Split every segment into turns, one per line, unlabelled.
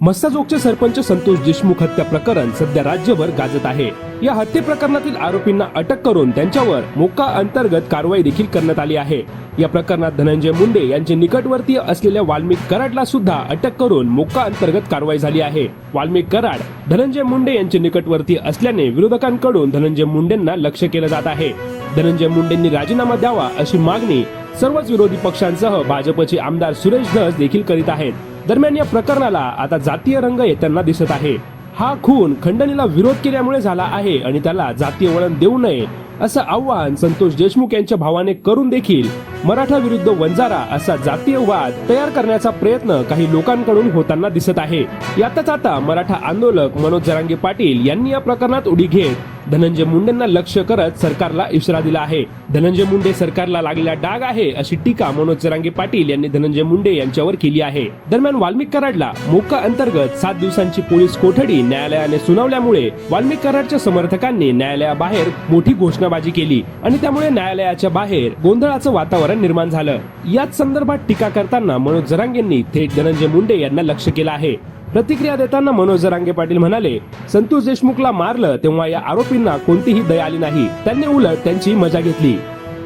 मस्साजोगचे सरपंच संतोष देशमुख हत्या प्रकरण सध्या राज्यभर गाजत आहे. या हत्ये प्रकरणातील आरोपींना अटक करून त्यांच्यावर मोका अंतर्गत कारवाई देखील करण्यात आली आहे. या प्रकरणात धनंजय मुंडे यांचे निकटवर्तीय असलेल्या वाल्मिक कराडला सुद्धा अटक करून मोका अंतर्गत कारवाई झाली आहे. वाल्मिक कराड धनंजय मुंडे यांचे निकटवर्तीय असल्याने विरोधकांकडून धनंजय मुंडेंना लक्ष केलं जात आहे. धनंजय मुंडेंनी राजीनामा द्यावा अशी मागणी सर्वच विरोधी पक्षांसह भाजपचे आमदार सुरेश धस देखील करीत आहेत. दरम्यान या प्रकरणाला आता जातीय रंग येताना दिसत आहे. हा खून खंडणीला विरोध केल्यामुळे झाला आहे आणि त्याला जातीय वळण देऊ नये असं आव्हान संतोष देशमुख यांच्या भावाने करून देखील मराठा विरुद्ध वंजारा असा जातीय वाद तयार करण्याचा प्रयत्न काही लोकांकडून होताना दिसत आहे. यातच आता मराठा आंदोलक मनोज जरांगे पाटील यांनी या प्रकरणात उडी घेत धनंजय मुंडेंना लक्ष करत सरकारला इशारा दिला आहे. धनंजय मुंडे सरकारला लागलेला डाग आहे अशी टीका मनोज जरांगे पाटील यांनी धनंजय मुंडे यांच्यावर केली आहे. दरम्यान वाल्मिक कराडला मोका अंतर्गत सात दिवसांची पोलीस कोठडी न्यायालयाने सुनावल्यामुळे वाल्मिक कराडच्या समर्थकांनी न्यायालयाबाहेर मोठी घोषणाबाजी केली आणि त्यामुळे न्यायालयाच्या बाहेर गोंधळाचं वातावरण निर्माण झालं. याच संदर्भात टीका करताना मनोज जरांगेंनी थेट धनंजय मुंडे यांना लक्ष केलं आहे. प्रतिक्रिया देताना मनोज जरांगे पाटील म्हणाले संतोष देशमुखला मारलं तेव्हा या आरोपींना कोणतीही दया आली नाही. त्यांनी उलट त्यांची मजा घेतली.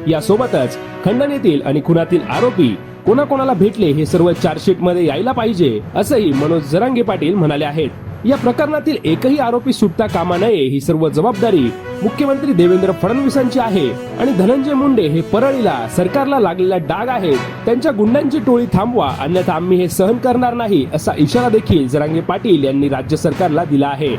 यासोबतच खंडणीतील आणि खुनातील आरोपी कोणाकोणाला भेटले हे सर्व चार्जशीटमध्ये यायला पाहिजे असंही मनोज जरांगे पाटील म्हणाले आहेत. या प्रकरणातील एकही आरोपी सुटता कामा नये ही सर्व जबाबदारी मुख्यमंत्री देवेंद्र फडणवीसांची आहे आणि धनंजय मुंडे हे परळीला सरकारला लागलेला डाग आहेत त्यांच्या गुंडांची टोळी थांबवा अन्यथा आम्ही हे सहन करणार नाही असा इशारा देखील जरांगे पाटील यांनी राज्य सरकारला दिला आहे.